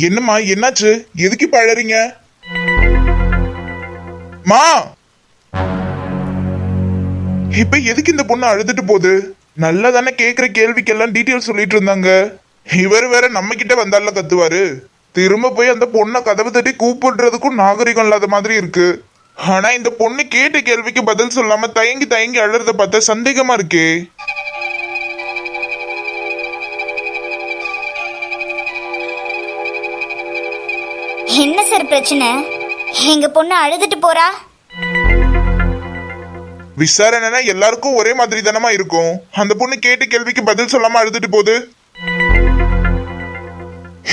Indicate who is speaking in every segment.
Speaker 1: என்னம்மா என்னாச்சு? எதுக்கு இப்ப அழறீங்க? மா! இப்ப எதுக்கு இந்த பொண்ணு அழுதுட்டு போகுது? நல்லா தானே கேக்குற கேள்விக்கெல்லாம் டீட்டெயில் சொல்லிட்டு இருந்தாங்க. இவர் வேற நம்ம கிட்ட வந்தால கத்துவாரு. திரும்ப போய் அந்த பொண்ணை கதவு தட்டி கூப்பிடுறதுக்கும் நாகரிகம் இல்லாத மாதிரி இருக்கு. ஆனா இந்த பொண்ணு கேட்ட கேள்விக்கு பதில் சொல்லாம தயங்கி தயங்கி அழுறத பார்த்தா சந்தேகமா இருக்கே.
Speaker 2: என்ன சார் பிரச்சனை? எங்க பொண்ணு அழுதுட்டு போறா?
Speaker 1: விசாரணைனா எல்லாருக்கும் ஒரே மாதிரி தானமா இருக்கும். அந்த பொண்ணு கேட்ட கேள்விக்கு பதில் சொல்லாம அழுதுட்டு போகுது.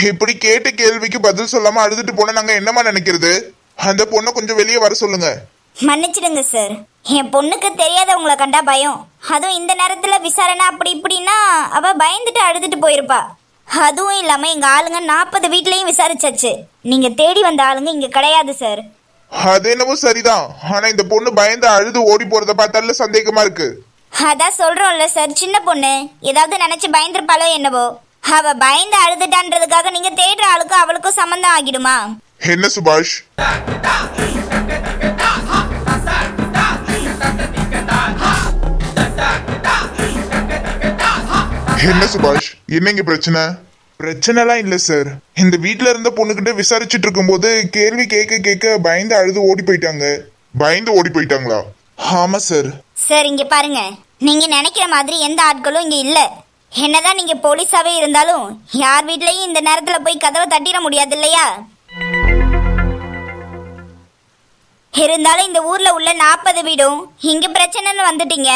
Speaker 1: இப்படி கேட்ட கேள்விக்கு பதில் சொல்லாம அழுதுட்டு போனா நாங்க என்னமா நினைக்கிறது? அந்த பொண்ணை கொஞ்சம் வெளியே வர சொல்லுங்க.
Speaker 2: மன்னிச்சிடுங்க சார். என் பொண்ணுக்கு தெரியாதவங்கள கண்டா பயம். அதுவும் இந்த நேரத்துல விசாரணை அப்படி இப்படின்னா அவ பயந்துட்டு அழுதுட்டு போயிருப்பா. அதுவும் இல்லாம எங்க ஆளுங்க நாற்பது வீட்லயும் விசாரிச்சாச்சு. நீங்க தேடி வந்த ஆளுங்க இங்க கிடையாது சார்.
Speaker 1: அது என்னவோ சரிதான். ஆனா இந்த பொண்ணு பயந்து அழுது ஓடி போறத பார்த்தால சந்தேகமா இருக்கு.
Speaker 2: அதான் சொல்றோம்ல சார். சின்ன பொண்ணு. ஏதாவது நினைச்சு பயந்துருப்பாளோ என்னவோ. அவ பயந்து அழுதுட்டான்றதுக்காக நீங்க தேடுற ஆளுக்கும் அவளுக்கும் சம்மந்தம் ஆகிடுமா?
Speaker 1: என்ன சுபாஷ்? என்ன சுபாஷ்? என்னங்க பிரச்சனை? பிரச்சனைலாம் இல்ல சார் இந்த வீட்ல இருந்த பொண்ணுகிட்ட விசாரிச்சுட்டு இருக்கும்போது கேள்வி கேட்க கேட்க பயந்து அழுது ஓடி போயிட்டாங்க. பயந்து ஓடி போயிட்டாங்களா? ஆமா சார்
Speaker 2: சார் இங்க பாருங்க. நீங்க நினைக்கிற மாதிரி எந்த ஆட்களும் இங்க இல்ல. என்னதான் நீங்க போலீஸாவே இருந்தாலும் யார் வீட்லயும் இந்த நேரத்துல போய் கதவை தட்டிட முடியாது இல்லையா? இருந்தாலும் இந்த ஊர்ல உள்ள நாற்பது வீடும் இங்க பிரச்சனைன்னு வந்துட்டீங்க.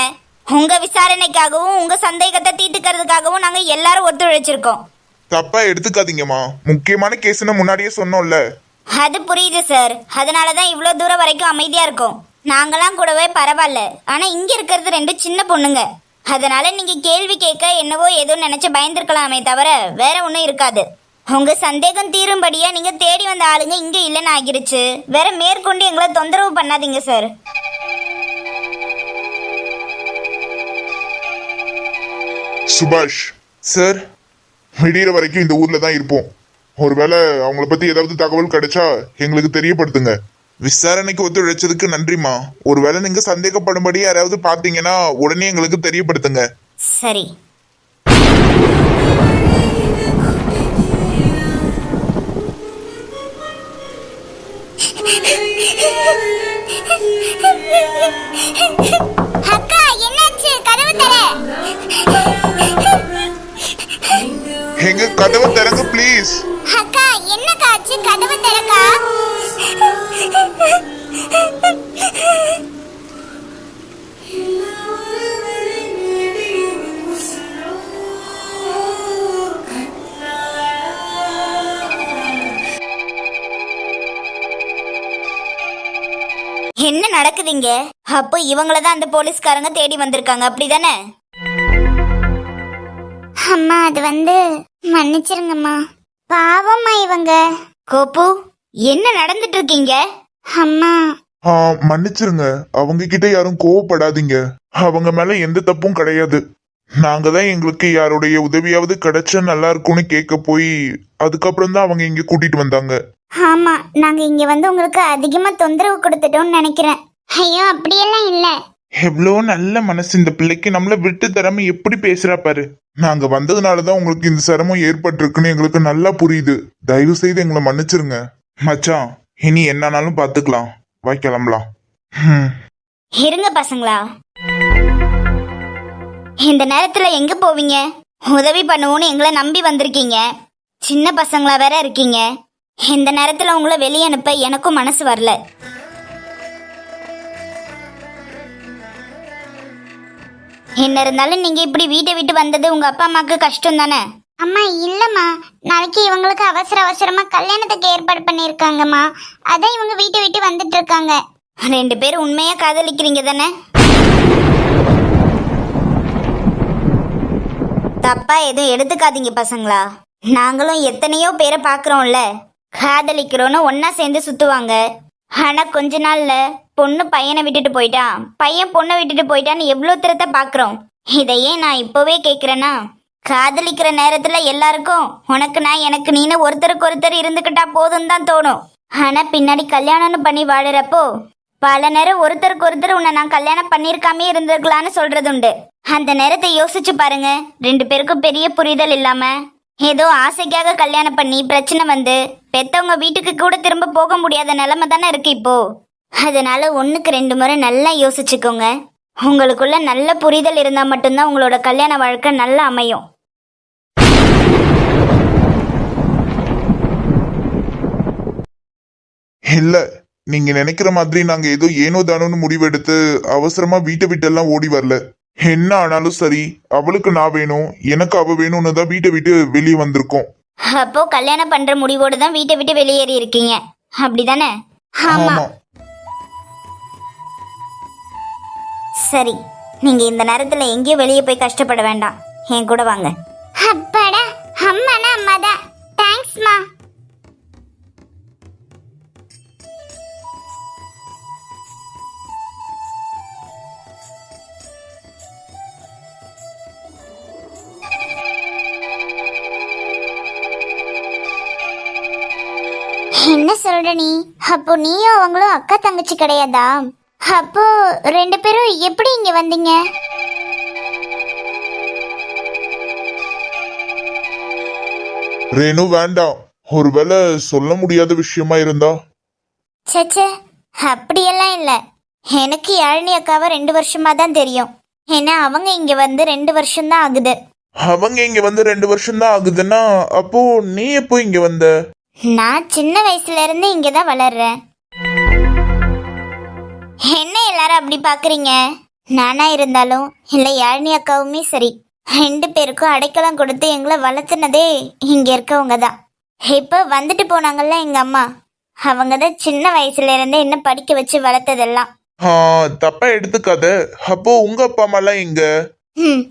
Speaker 2: உங்க விசாரணைக்காகவும் உங்க சந்தேகத்தை தீர்த்துக்கிறதுக்காகவும் நாங்க எல்லாரும் ஒத்துழைச்சிருக்கோம்.
Speaker 1: தப்பா எடுத்துக்காதீங்கம்மா. முக்கியமான கேஸ்னு முன்னாடியே சொன்னோம்ல.
Speaker 2: அது புரியுது சார் அதனால தான் இவ்வளோ தூரம் வரைக்கும் அமைதியா இருக்கோம். நாங்களாம் கூடவே பரவாயில்ல. ஆனா இங்க இருக்கிறது ரெண்டு சின்ன பொண்ணுங்க. அதனால நீங்க கேள்வி கேட்க என்னவோ ஏதோ நினைச்சு பயந்துருக்கலாமே தவிர வேற ஒன்றும் இருக்காது. உங்க சந்தேகம் தீரும்படியா நீங்க தேடி வந்த ஆளுங்க இங்க இல்லைன்னு ஆகிருச்சு. வேற மேற்கொண்டு எங்களை தொந்தரவு பண்ணாதீங்க சார்
Speaker 1: சுபாஷ் சார். விடிகிற வரைக்கும் இந்த ஊர்ல தான் இருப்போம். ஒருவேளை அவங்கள பத்தி ஏதாவது தகவல் கிடைச்சா எங்களுக்கு தெரியப்படுத்துங்க. விசாரணைக்கு ஒத்துழைச்சதுக்கு நன்றிமா ஒருவேளை நீங்க சந்தேகப்படும்படி யாராவது பாத்தீங்கன்னா உடனே எங்களுக்கு தெரியப்படுத்துங்க.
Speaker 2: சரி. அக்கா என்னாச்சு? கதவு தர.
Speaker 1: எங்க கதவு திறங்க ப்ளீஸ்
Speaker 2: அக்கா என்ன காச்சு கதவு திறக்கா? என்ன நடக்குதுங்க அப்போ இவங்கள தான் அந்த போலீஸ்காரங்க தேடி வந்திருக்காங்க அப்படிதானே? அம்மா அது வந்து மன்னிச்சிருங்கம்மா. பாவம்மா இவங்க. கோப்பு என்ன நடந்துட்டு இருக்கீங்க அம்மா.
Speaker 1: ஆ, மன்னிச்சிருங்க. அவங்க கிட்ட யாரும் கோவப்படாதீங்க. அவங்க மேல எந்த தப்பும் கிடையாது. நாங்க தான் எங்களுக்கு யாருடைய உதவியாவது கிடைச்சா நல்லா இருக்கும்னு கேட்க போய் அதுக்கப்புறம் தான் அவங்க இங்க கூட்டிட்டு வந்தாங்க.
Speaker 2: ஆமா நாங்க இங்க வந்து உங்களுக்கு அதிகமா தொந்தரவு கொடுத்துட்டோம்னு நினைக்கிறேன். ஐயோ அப்படியெல்லாம் இல்ல.
Speaker 1: எவ்வளோ நல்ல மனசு இந்த பிள்ளைக்கு. நம்மள விட்டு தராம எப்படி பேசுறா பாரு. நாங்க வந்ததுனால தான் உங்களுக்கு இந்த சிரமம் ஏற்பட்டிருக்குன்னு எங்களுக்கு நல்லா புரியுது. தயவு செய்து எங்களை மன்னிச்சிருங்க. மச்சான் இனி என்னானாலும் பாத்துக்கலாம். வா கிளம்பலாம். ஹம்.
Speaker 2: இருங்க பசங்களா. இந்த நேரத்துல எங்க போவீங்க? உதவி பண்ணுவோன்னு எங்களை நம்பி வந்திருக்கீங்க. சின்ன பசங்களா வேற இருக்கீங்க. இந்த நேரத்துல உங்களை வெளியே அனுப்ப எனக்கும் மனசு வரல. என்ன இருந்தாலும் நீங்க இப்படி வீட்டை விட்டு வந்தது உங்க அப்பா அம்மாக்கு கஷ்டம் தானே அம்மா இல்லம்மா. நாளைக்கு இவங்களுக்கு அவசர அவசரமா கல்யாணத்துக்கு ஏற்பாடு பண்ணிருக்காங்கம்மா அதான் இவங்க வீட்டை விட்டு வந்துட்டு இருக்காங்க ரெண்டு பேரும் உண்மையா காதலிக்கிறீங்க தானே? தப்பா எதுவும் எடுத்துக்காதீங்க பசங்களா. நாங்களும் எத்தனையோ பேரை பார்க்குறோம்ல. காதலிக்கிறோன்னு ஒண்ணா சேர்ந்து சுத்துவாங்க. ஆனா கொஞ்ச நாள்ல பொண்ணு பையனை விட்டுட்டு போயிட்டான். பையன் பொண்ணை விட்டுட்டு போயிட்டான்னு எவ்வளோ திறத்தை பார்க்குறோம் இதையே நான் இப்போவே கேட்குறேன்னா காதலிக்கிற நேரத்துல எல்லாருக்கும் உனக்கு நான் எனக்கு நீனு ஒருத்தருக்கு ஒருத்தர் இருந்துக்கிட்டா போதும் தான் தோணும். ஆனா பின்னாடி கல்யாணம்னு பண்ணி வாழுறப்போ பல நேரம் ஒருத்தருக்கு ஒருத்தர் உன்னை நான் கல்யாணம் பண்ணியிருக்காமே இருந்திருக்கலான்னு சொல்றது உண்டு அந்த நேரத்தை யோசிச்சு பாருங்க. ரெண்டு பேருக்கும் பெரிய புரிதல் இல்லாம ஏதோ ஆசைக்காக கல்யாணம் பண்ணி பிரச்சனை வந்து பெத்தவங்க வீட்டுக்கு கூட திரும்ப போக முடியாத நிலைமை தானே இருக்கு இப்போ. அதனால ஒண்ணுக்கு ரெண்டு முறை நல்லா யோசிச்சுக்கோங்க. உங்களுக்குள்ள நல்ல புரிதல் இருந்தா மட்டும்தான் உங்களோட கல்யாண வாழ்க்கை நல்லா அமையும்.
Speaker 1: இல்ல நீங்க நினைக்கிற மாதிரி நாங்க ஏதோ ஏனோ தானோன்னு முடிவெடுத்து அவசரமா வீட்டை விட்டெல்லாம் ஓடி வரல. என்ன ஆனாலும் சரி அவளுக்கு நான் வேணும் எனக்கு அவ வேணும்னு தான் வீட்டை விட்டு வெளியே வந்திருக்கோம்.
Speaker 2: அப்போ கல்யாணம் பண்ற முடிவோடு தான் வீட்டை விட்டு வெளியேறி இருக்கீங்க. அப்படிதானே? ஆமா.
Speaker 1: ஆமா.
Speaker 2: சரி நீங்க இந்த நேரத்துல எங்கேயும் வெளியே போய் கஷ்டப்பட வேண்டாம். என் கூட வாங்க. அப்பாடா அப்போ நீயும் அவங்களும் அக்கா தங்கச்சி கிடையாதா? அப்போ ரெண்டு பேரும் எப்படி இங்க வந்தீங்க?
Speaker 1: ரேணு வேண்டாம். ஒருவேளை சொல்ல முடியாத விஷயமா இருந்தா?
Speaker 2: சச்சே அப்படியெல்லாம் இல்ல. எனக்கு யாழினி அக்காவை ரெண்டு வருஷமா தான் தெரியும். ஏன்னா அவங்க இங்க வந்து ரெண்டு வருஷம் தான் ஆகுது.
Speaker 1: அவங்க இங்க வந்து ரெண்டு வருஷம் தான் ஆகுதுன்னா அப்போ நீ எப்போ இங்க வந்த?
Speaker 2: நான் சின்ன வயசுல இருந்து இங்க தான் வளர்றேன். என்ன எல்லாரும் அப்படி பாக்குறீங்க? நானா இருந்தாலும் இல்ல யாழினி அக்காவுமே சரி. ரெண்டு பேருக்கும் அடைக்கலம் கொடுத்து எங்களை வளர்த்துனதே இங்க இருக்கவங்க தான் இப்ப வந்துட்டு போனாங்கல்ல எங்க அம்மா? அவங்க தான் சின்ன வயசுல இருந்தே என்ன படிக்க வச்சு வளர்த்ததெல்லாம்.
Speaker 1: தப்பா எடுத்துக்காத. அப்போ உங்க அப்பா அம்மாலாம் எங்க?
Speaker 2: ம்,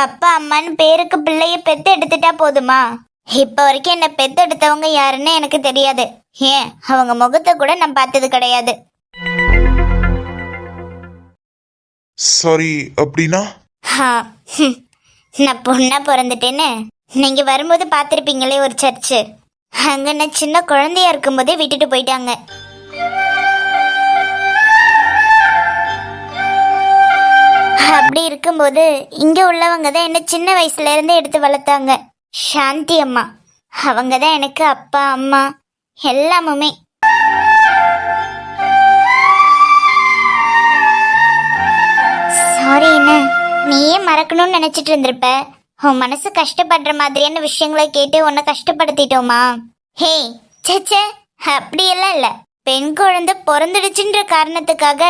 Speaker 2: அப்பா அம்மான்னு பேருக்கு பிள்ளைய பெத்து எடுத்துட்டா போதுமா? இப்ப வரைக்கும் என்ன பெத்து எடுத்தவங்க யாருன்னு எனக்கு தெரியாது. ஏன்? அவங்க முகத்தை கூட நான் பார்த்தது கிடையாது.
Speaker 1: சாரி அப்படின்னா?
Speaker 2: ஹா, ஹம். நான் பொண்ணா பிறந்துட்டேன்னு. நீங்க வரும்போது பார்த்துருப்பீங்களே ஒரு சர்ச்சு. அங்க நான் சின்ன குழந்தையா இருக்கும்போதே விட்டுட்டு போயிட்டாங்க. அப்படி இருக்கும்போது இங்க உள்ளவங்க தான் என்ன சின்ன வயசுல இருந்தே எடுத்து வளர்த்தாங்க. சாந்தி அம்மா. அவங்க தான் எனக்கு அப்பா அம்மா. எல்லாமுமே. சாரி என்ன நீயே மறக்கணும்னு நினைச்சிட்டு இருந்திருப்ப. உன் மனசு கஷ்டப்படுற மாதிரியான விஷயங்களை கேட்டு உன்னை கஷ்டப்படுத்திட்டோமா? ஹே சச்சே. அப்படியெல்லாம் இல்ல. பெண் குழந்தை பிறந்துடுச்சுன்ற காரணத்துக்காக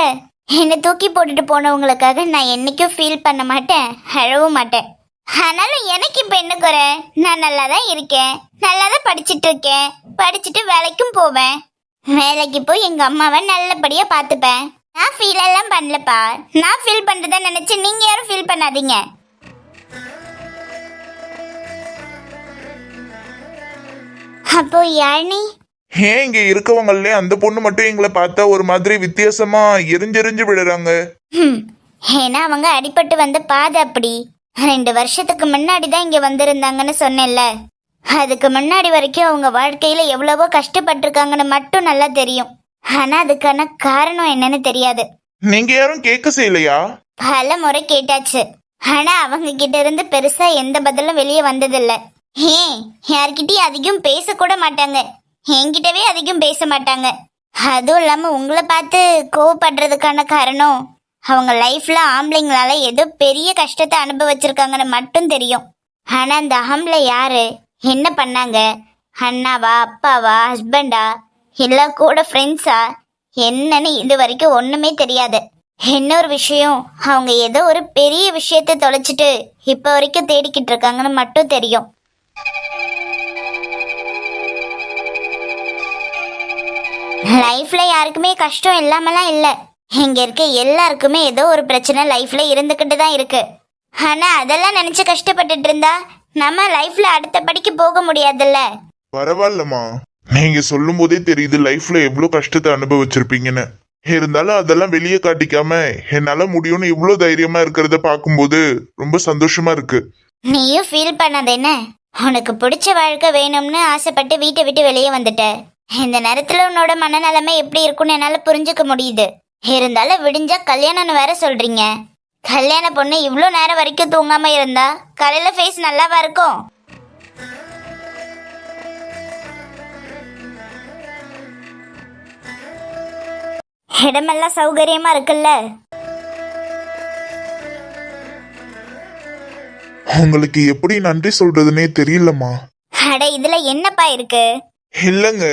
Speaker 2: என்னை தூக்கி போட்டுட்டு போனவங்களுக்காக நான் என்னைக்கும் ஃபீல் பண்ண மாட்டேன் அழவும் மாட்டேன். ஆனாலும் எனக்கு இப்ப என்ன குறை? நான் நல்லா தான் இருக்கேன். நல்லா தான் படிச்சிட்டு இருக்கேன் படிச்சுட்டு வேலைக்கும் போவேன். வேலைக்கு போய் எங்க அம்மாவை நல்லபடியா பார்த்துப்பேன். நான் ஃபீல் எல்லாம் பண்ணலப்பா. நான் ஃபீல் பண்றத நினைச்சு நீங்க யாரும் ஃபீல் பண்ணாதீங்க. அப்போ யாழினி?
Speaker 1: ஏன் இங்க இருக்கவங்களே அந்த பொண்ணு மட்டும் எங்களை பார்த்தா ஒரு மாதிரி வித்தியாசமா எரிஞ்செரிஞ்சு விடுறாங்க
Speaker 2: ஏன்னா அவங்க அடிபட்டு வந்த பாதை அப்படி. ரெண்டு வருஷத்துக்கு முன்னாடி தான் இங்க வந்திருந்தாங்கன்னு சொன்னேன்ல. அதுக்கு முன்னாடி வரைக்கும் அவங்க வாழ்க்கையில எவ்வளவோ கஷ்டப்பட்டிருக்காங்கன்னு மட்டும் நல்லா தெரியும். ஆனா அதுக்கான காரணம் என்னன்னு தெரியாது.
Speaker 1: நீங்க யாரும் கேட்க செய்யலையா?
Speaker 2: பல முறை கேட்டாச்சு. ஆனா அவங்க கிட்ட இருந்து பெருசா எந்த பதிலும் வெளியே வந்ததில்ல. ஏன் யார்கிட்டயும் அதிகம் பேச கூட மாட்டாங்க. என்கிட்டவே அதிகம் பேச மாட்டாங்க. அதுவும் இல்லாம உங்களை பார்த்து கோவப்படுறதுக்கான காரணம் அவங்க லைஃப்ல ஆம்பளைங்களால ஏதோ பெரிய கஷ்டத்தை அனுபவிச்சிருக்காங்கன்னு மட்டும் தெரியும். ஆனா அந்த ஆம்பளை யாரு? என்ன பண்ணாங்க? அண்ணாவா அப்பாவா ஹஸ்பண்டா இல்ல கூட ஃப்ரெண்ட்ஸா என்னன்னு இது வரைக்கும் ஒண்ணுமே தெரியாது. இன்னொரு விஷயம் அவங்க ஏதோ ஒரு பெரிய விஷயத்த தொலைச்சிட்டு இப்ப வரைக்கும் தேடிக்கிட்டு இருக்காங்கன்னு மட்டும் தெரியும். லைஃப்ல யாருக்குமே கஷ்டம் இல்லாமலாம் இல்லை. இங்க இருக்க எல்லாருக்குமே ஏதோ ஒரு பிரச்சனை லைஃப்ல இருந்துகிட்டு தான் இருக்கு. ஆனா அதெல்லாம் நினைச்சு கஷ்டப்பட்டுட்டு இருந்தா நம்ம லைஃப்ல அடுத்த படிக்கு போக முடியாதுல்ல.
Speaker 1: பரவாயில்லம்மா. நீங்க சொல்லும் போதே தெரியுது லைஃப்ல எவ்வளவு கஷ்டத்தை அனுபவிச்சிருப்பீங்கன்னு. இருந்தாலும் அதெல்லாம் வெளியே காட்டிக்காம என்னால முடியும்னு இவ்வளவு தைரியமா இருக்கிறத பார்க்கும்போது ரொம்ப சந்தோஷமா இருக்கு.
Speaker 2: நீயும் ஃபீல் பண்ணாத என்ன? உனக்கு பிடிச்ச வாழ்க்கை வேணும்னு ஆசைப்பட்டு வீட்டை விட்டு வெளியே வந்துட்ட. இந்த நேரத்துல உன்னோட மனநிலைமை எப்படி இருக்கும்னு என்னால புரிஞ்சுக்க முடியுது. இருந்தாலும் விடிஞ்சா கல்யாணம்னு வேற சொல்றீங்க. கல்யாண பொண்ணு இவ்வளோ நேரம் வரைக்கும் தூங்காம இருந்தா காலையில ஃபேஸ் நல்லாவா இருக்கும்? இடமெல்லாம் சௌகரியமா இருக்குல்ல?
Speaker 1: உங்களுக்கு எப்படி நன்றி சொல்றதுனே தெரியலம்மா.
Speaker 2: அட இதுல என்னப்பா இருக்கு?
Speaker 1: இல்லங்க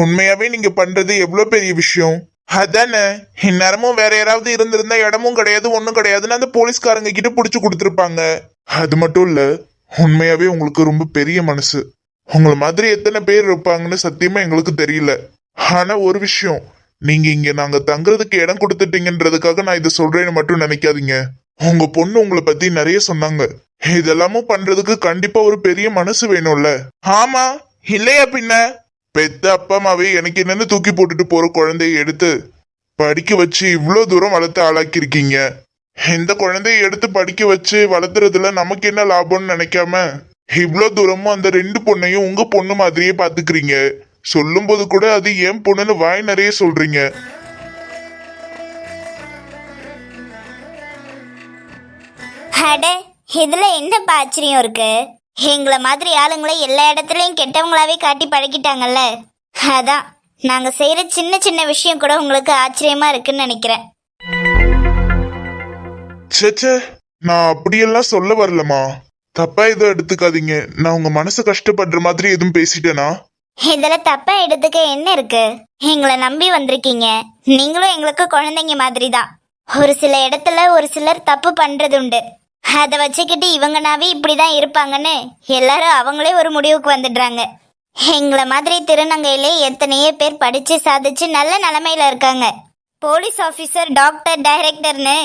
Speaker 1: உண்மையாவே நீங்க பண்றது எவ்வளவு பெரிய விஷயம்? அதானே இந்நேரமும் வேற யாராவது இருந்திருந்தா இடமும் கிடையாது ஒண்ணும் கிடையாதுன்னு அந்த போலீஸ்காரங்க கிட்ட புடிச்சு கொடுத்துருப்பாங்க. அது மட்டும் இல்ல உண்மையாவே உங்களுக்கு ரொம்ப பெரிய மனசு. உங்களை மாதிரி எத்தனை பேர் இருப்பாங்கன்னு சத்தியமா எங்களுக்கு தெரியல. ஆனா ஒரு விஷயம் நீங்க இங்க நாங்க தங்குறதுக்கு இடம் கொடுத்துட்டீங்கன்றதுக்காக நான் இதை சொல்றேன்னு மட்டும் நினைக்காதீங்க. உங்க பொண்ணு உங்களை பத்தி நிறைய சொன்னாங்க. இதெல்லாமும் பண்றதுக்கு கண்டிப்பா ஒரு பெரிய மனசு வேணும்ல. ஆமா இல்லையா பின்ன? பெத்த அப்பா எனக்கு என்னன்னு தூக்கி போட்டுட்டு போற குழந்தைய எடுத்து படிக்க வச்சு இவ்வளோ தூரம் வளர்த்து ஆளாக்கியிருக்கீங்க. இந்த குழந்தைய எடுத்து படிக்க வச்சு வளர்த்துறதுல நமக்கு என்ன லாபம்னு நினைக்காம இவ்வளோ தூரமும் அந்த ரெண்டு பொண்ணையும் உங்க பொண்ணு மாதிரியே பாத்துக்கிறீங்க சொல்லும்போது கூட அது ஏன் பொண்ணுன்னு வாய் நிறைய சொல்றீங்க.
Speaker 2: அட இதுல என்ன ஆச்சரியம் இருக்கு? எங்களை மாதிரி ஆளுங்களை எல்லா இடத்துலயும் கெட்டவங்களாவே காட்டி பழகிட்டாங்கல்ல. அதான் நாங்க செய்யற சின்ன சின்ன விஷயம் கூட உங்களுக்கு ஆச்சரியமா இருக்குன்னு நினைக்கிறேன்.
Speaker 1: ச்சே நான் அப்படியெல்லாம் சொல்ல வரலமா தப்பா எதுவும் எடுத்துக்காதீங்க. நான் உங்க மனசு கஷ்டப்படுற மாதிரி எதுவும் பேசிட்டேனா?
Speaker 2: இதுல தப்பா எடுத்துக்க என்ன இருக்கு? எங்களை நம்பி வந்திருக்கீங்க. நீங்களும் எங்களுக்கு குழந்தைங்க மாதிரி தான் ஒரு சில இடத்துல ஒரு சிலர் தப்பு பண்றது உண்டு. அதை வச்சுக்கிட்டு இவங்கனாவே இப்படிதான் இருப்பாங்கன்னு எல்லாரும் அவங்களே ஒரு முடிவுக்கு வந்துடுறாங்க. எங்களை மாதிரி திருநங்கையிலே எத்தனையோ பேர் படிச்சு சாதிச்சு நல்ல நிலைமையில இருக்காங்க. போலீஸ் ஆபீசர் டாக்டர் டைரக்டர்னு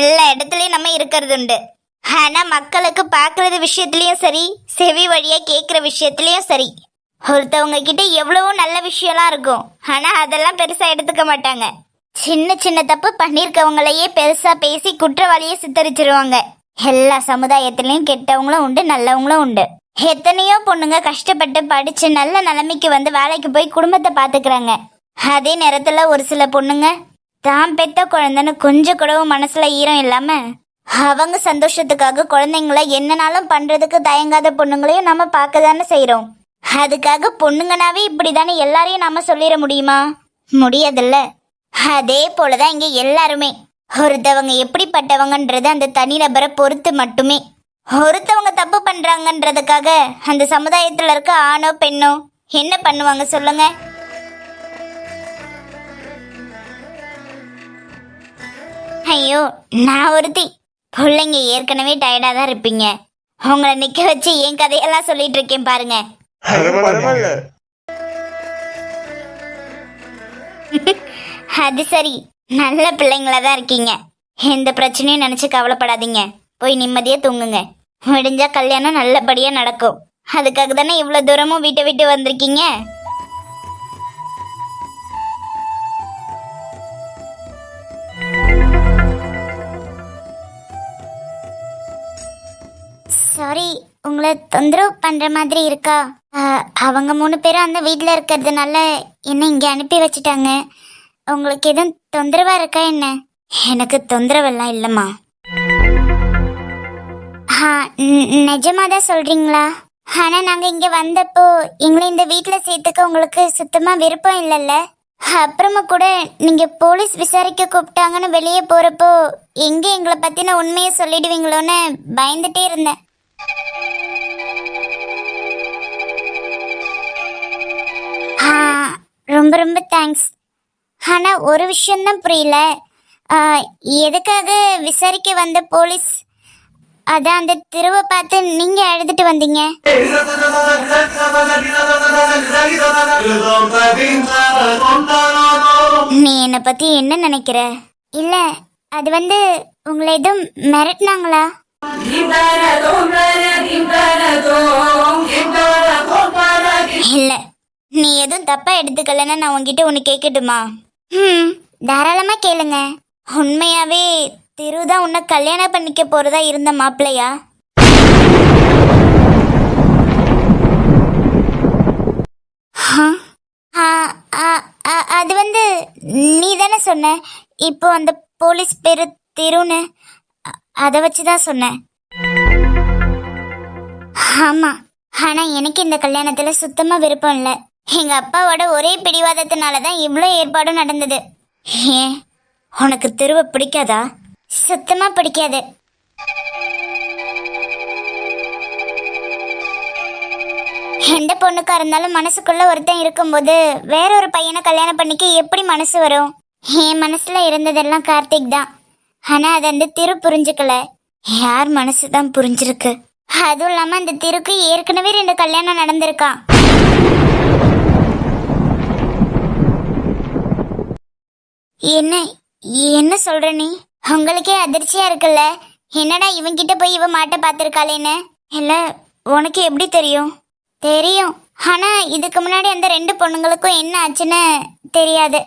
Speaker 2: எல்லா இடத்துலயும் நம்ம இருக்கிறது உண்டு. ஆனா மக்களுக்கு பார்க்குறது விஷயத்துலையும் சரி செவி வழியா கேட்குற விஷயத்துலையும் சரி. ஒருத்தவங்க கிட்ட எவ்வளவோ நல்ல விஷயம்லாம் இருக்கும். ஆனா அதெல்லாம் பெருசா எடுத்துக்க மாட்டாங்க. சின்ன சின்ன தப்பு பண்ணிருக்கவங்களையே பெருசா பேசி குற்றவாளியை சித்தரிச்சிருவாங்க. எல்லா சமுதாயத்திலையும் கெட்டவங்களும் உண்டு நல்லவங்களும் உண்டு. எத்தனையோ பொண்ணுங்க கஷ்டப்பட்டு படிச்சு நல்ல நிலைமைக்கு வந்து வேலைக்கு போய் குடும்பத்தை பாத்துக்கிறாங்க. அதே நேரத்துல ஒரு சில பொண்ணுங்க தான் பெத்த குழந்தைன்னு கொஞ்சம் கூடவும் மனசுல ஈரம் இல்லாம அவங்க சந்தோஷத்துக்காக குழந்தைங்கள என்னனாலும் பண்றதுக்கு தயங்காத பொண்ணுங்களையும் நம்ம பார்க்க தானே செய்யறோம் அதுக்காக பொண்ணுங்கனாவே இப்படிதானே எல்லாரையும் நாம சொல்லிட முடியுமா? முடியாதுல்ல. அதே போலதான் இங்க எல்லாருமே. ஒருத்தவங்க எப்படிப்பட்டவங்கன்றது அந்த தனிநபரை பொறுத்து மட்டுமே. ஒருத்தவங்க தப்பு பண்றாங்கன்றதுக்காக அந்த சமுதாயத்துல இருக்க ஆணோ பெண்ணோ என்ன பண்ணுவாங்க சொல்லுங்க. ஐயோ நான் ஒருத்தி. பிள்ளைங்க ஏற்கனவே டயர்டா தான் இருப்பீங்க. உங்களை நிக்க வச்சு என் கதையெல்லாம் சொல்லிட்டு இருக்கேன் பாருங்க. அது சரி. நல்ல பிள்ளைங்களா தான் இருக்கீங்க. எந்த பிரச்சனையும் நினைச்சு கவலைப்படாதீங்க. போய் நிம்மதியா தூங்குங்க. விடிஞ்சா கல்யாணம் நல்லபடியா நடக்கும். அதுக்காக தானே இவ்வளவு தூரமும் வீட்டை விட்டு வந்திருக்கீங்க? சாரி உங்களை தொந்தரவு பண்ற மாதிரி இருக்கா? அஹ், அவங்க மூணு பேரும் அந்த வீட்டில் இருக்கிறதுனால என்ன இங்கே அனுப்பி வச்சுட்டாங்க. உங்களுக்கு எதுவும் தொந்தரவா இருக்கா என்ன? எனக்கு தொந்தரவெல்லாம் இல்லைம்மா. ஆ நிஜமா தான் சொல்றீங்களா? ஆனா நாங்க இங்க வந்தப்போ எங்களை இந்த வீட்டுல சேர்த்துக்க உங்களுக்கு சுத்தமா விருப்பம் இல்லைல்ல. அப்புறமா கூட நீங்க போலீஸ் விசாரிக்க கூப்பிட்டாங்கன்னு வெளியே போறப்போ எங்க எங்களை பத்தின உண்மையை சொல்லிடுவீங்களோன்னு பயந்துட்டே இருந்தேன். ஆ, ரொம்ப ரொம்ப தேங்க்ஸ் ஆனா ஒரு விஷயம்தான் புரியல. எதுக்காக விசாரிக்க வந்த போலீஸ்? அதான் அந்த திருவை பார்த்து நீங்க எழுதிட்டு வந்தீங்க. நீ என்னை பத்தி என்ன நினைக்கிற? இல்ல அது வந்து உங்களை எதுவும் மிரட்டினாங்களா? இல்ல நீ எதுவும் தப்பா எடுத்துக்கலன்னா நான் உன்கிட்ட ஒன்று கேட்கட்டுமா? ம் தாராளமாக கேளுங்க. உண்மையாவே திரு தான் உன்னை கல்யாணம் பண்ணிக்க போறதா இருந்த மாப்பிள்ளையா? அது வந்து நீ தானே சொன்ன. இப்போ அந்த போலீஸ் பேரு திருன்னு அதை வச்சு தான் சொன்னேன் ஆமாம் ஆனால் எனக்கு இந்த கல்யாணத்தில் சுத்தமாக விருப்பம் இல்லை. எங்க அப்பாவோட ஒரே பிடிவாதத்தினால தான் இவ்வளோ ஏற்பாடும் நடந்தது. ஏன் உனக்கு தெருவை பிடிக்காதா? சுத்தமா பிடிக்காது. எந்த பொண்ணுக்கா இருந்தாலும் மனசுக்குள்ள ஒருத்தன் இருக்கும்போது வேற ஒரு பையனை கல்யாணம் பண்ணிக்க எப்படி மனசு வரும்? என் மனசுல இருந்ததெல்லாம் கார்த்திக் தான். ஆனா அது அந்த திரு புரிஞ்சுக்கல. யார் மனசு தான் புரிஞ்சிருக்கு? அதுவும் இல்லாம அந்த திருக்கு ஏற்கனவே ரெண்டு கல்யாணம் நடந்திருக்கான். என்ன என்ன சொல்ற நீ? உங்களுக்கே அதிர்ச்சியா இருக்குல்ல? என்னடா இவன்கிட்ட போய் இவன் மாட்ட பார்த்திருக்காளேன்னு இல்ல உனக்கு எப்படி தெரியும்? தெரியும். ஆனா இதுக்கு முன்னாடி அந்த ரெண்டு பொண்ணுங்களுக்கும் என்ன ஆச்சுன்னு தெரியாது.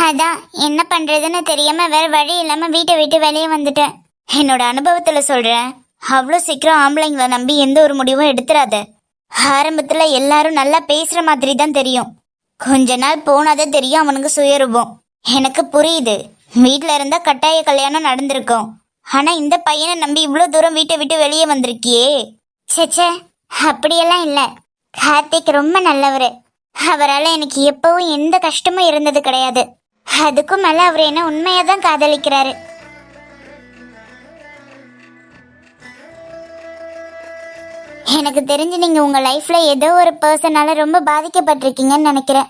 Speaker 2: அதான் என்ன பண்றதுன்னு தெரியாம வேற வழி இல்லாம வீட்டை விட்டு வெளியே வந்துட்டேன். என்னோட அனுபவத்துல சொல்றேன். அவ்வளோ சீக்கிரம் ஆம்பளைங்களை நம்பி எந்த ஒரு முடிவும் எடுத்துறாத. ஆரம்பத்துல எல்லாரும் நல்லா பேசுற மாதிரி தான் தெரியும். கொஞ்ச நாள் போனாதான் தெரியும் அவனுக்கு சுயரூபம். எனக்கு புரியுது. வீட்டில் இருந்தா கட்டாய கல்யாணம் நடந்திருக்கும். ஆனா இந்த பையனை நம்பி இவ்வளோ தூரம் வீட்டை விட்டு வெளியே வந்திருக்கியே. சேச்சே அப்படியெல்லாம் இல்ல. கார்த்திக் ரொம்ப நல்லவர். அவரால் எனக்கு எப்பவும் எந்த கஷ்டமும் இருந்தது கிடையாது. அதுக்கும் மேல அவர் என்ன உண்மையா தான் காதலிக்கிறாரு. எனக்கு தெரிஞ்சு நீங்கள் உங்கள் லைஃப்பில் ஏதோ ஒரு பர்சனால் ரொம்ப பாதிக்கப்பட்டிருக்கீங்கன்னு நினைக்கிறேன்.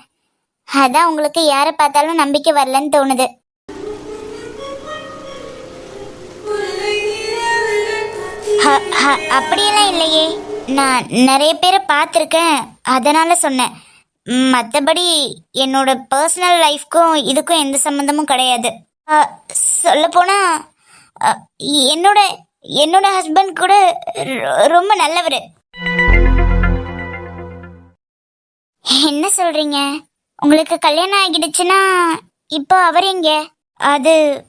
Speaker 2: அதான் உங்களுக்கு யாரை பார்த்தாலும் நம்பிக்கை வரலன்னு தோணுது. ஹ- ஹ- அப்படியெல்லாம் இல்லையே. நான் நிறைய பேரை பார்த்துருக்கேன். அதனால் சொன்னேன். மற்றபடி என்னோட பர்சனல் லைஃப்க்கும் இதுக்கும் எந்த சம்மந்தமும் கிடையாது. சொல்லப்போனால் என்னோட என்னோட ஹஸ்பண்ட் கூட ரொ- ரொம்ப நல்லவர். என்ன சொல்றீங்க? உங்களுக்கு கல்யாணம் ஆகிடுச்சுன்னா இப்போ அவர் எங்க? அது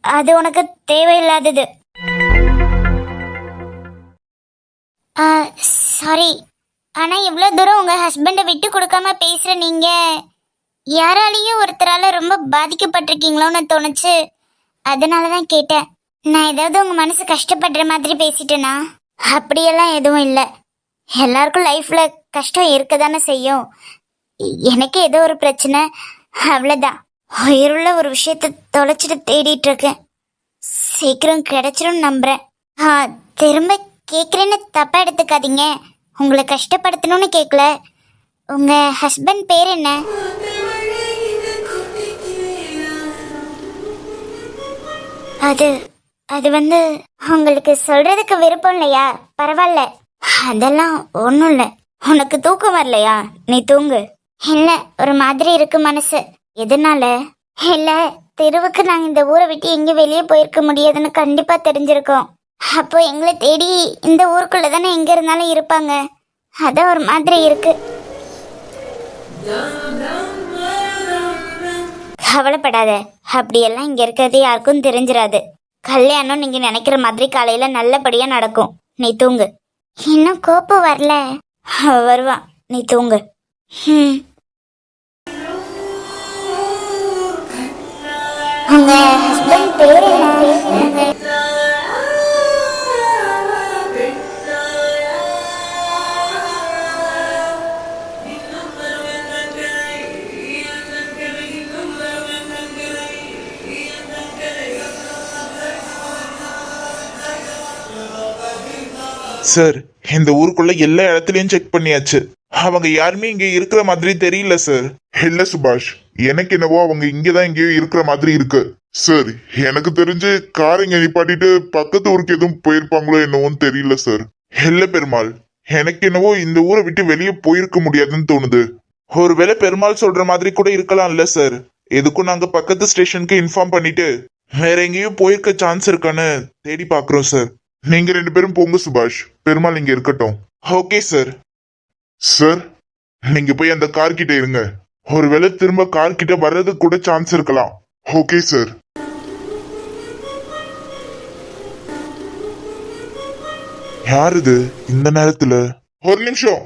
Speaker 2: அது உனக்கு தேவையில்லாதது. சாரி ஆனா இவ்வளோ தூரம் உங்க ஹஸ்பண்டை விட்டு கொடுக்காம பேசுற நீங்க யாராலையும் ஒருத்தரால ரொம்ப பாதிக்கப்பட்டிருக்கீங்களோன்னு தோணுச்சு. அதனால தான் கேட்டேன். நான் ஏதாவது உங்க மனசு கஷ்டப்படுற மாதிரி பேசிட்டேனா? அப்படியெல்லாம் எதுவும் இல்லை. எல்லாருக்கும் லைஃப்ல கஷ்டம் இருக்க தானே செய்யும். எனக்கு ஏதோ ஒரு பிரச்சனை. அவ்வளோதான் உயிருள்ள ஒரு விஷயத்தை தொலைச்சிட்டு தேடிட்டு இருக்கேன். சீக்கிரம் கிடைச்சிரும் நம்புறேன். ஆ திரும்ப கேட்குறேன்னு தப்பா எடுத்துக்காதீங்க. உங்களை கஷ்டப்படுத்தணும்னு கேட்கல உங்க ஹஸ்பண்ட் பேர் என்ன? அது அது வந்து உங்களுக்கு சொல்றதுக்கு விருப்பம் இல்லையா? பரவாயில்ல. அதெல்லாம் ஒன்றும் இல்லை. உனக்கு தூக்கம் வரலையா? நீ தூங்கு. இல்ல ஒரு மாதிரி இருக்கு மனசு. எதனால? இல்ல தெருவுக்கு நாங்க இந்த ஊரை விட்டு எங்க வெளியே போயிருக்க முடியாதுன்னு கண்டிப்பா தெரிஞ்சிருக்கோம். அப்போ எங்களை தேடி இந்த ஊருக்குள்ள தானே எங்க இருந்தாலும் இருப்பாங்க. அதான் ஒரு மாதிரி இருக்கு. கவலைப்படாத. அப்படியெல்லாம் இங்க இருக்கிறது யாருக்கும் தெரிஞ்சிடாது கல்யாணம் நீங்க நினைக்கிற மாதிரி காலையில நல்லபடியா நடக்கும். நீ தூங்கு. இன்னும் கோப்பம் வரல. வருவான் நீ தூங்கு. ம். உங்க ஹஸ்பண்ட் பேர் என்ன?
Speaker 1: சார் இந்த ஊருக்குள்ள எல்லா இடத்துலயும் செக் பண்ணியாச்சு. அவங்க யாருமே இங்க இருக்கிற மாதிரி தெரியல சார் இல்ல சுபாஷ். எனக்கு என்னவோ அவங்க இங்கதான் எங்கேயோ இருக்கிற மாதிரி இருக்கு. சார் எனக்கு தெரிஞ்சு கார் இங்க நிப்பாட்டிட்டு பக்கத்து ஊருக்கு எதுவும் போயிருப்பாங்களோ என்னவோன்னு தெரியல சார் இல்ல பெருமாள். எனக்கு என்னவோ இந்த ஊரை விட்டு வெளியே போயிருக்க முடியாதுன்னு தோணுது. ஒருவேளை பெருமாள் சொல்ற மாதிரி கூட இருக்கலாம்ல சார் எதுக்கும் நாங்க பக்கத்து ஸ்டேஷனுக்கு இன்ஃபார்ம் பண்ணிட்டு வேற எங்கேயும் போயிருக்க சான்ஸ் இருக்கான்னு தேடி பாக்குறோம் சார் நீங்க ரெண்டு பேரும் போங்க சுபாஷ் பெருமாள் இங்க இருக்கட்டும் ஓகே சார் சார் நீங்க போய் அந்த கார் கிட்ட இருங்க ஒருவேளை திரும்ப கார் கிட்ட வர்றதுக்கு கூட சான்ஸ் இருக்கலாம் ஓகே சார் யார் இது இந்த நேரத்துல ஒரு நிமிஷம்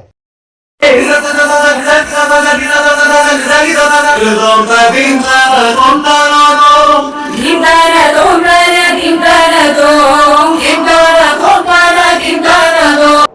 Speaker 3: ಗಿಂಬರ ಗಿಂಬರ ಗಿಂಬರ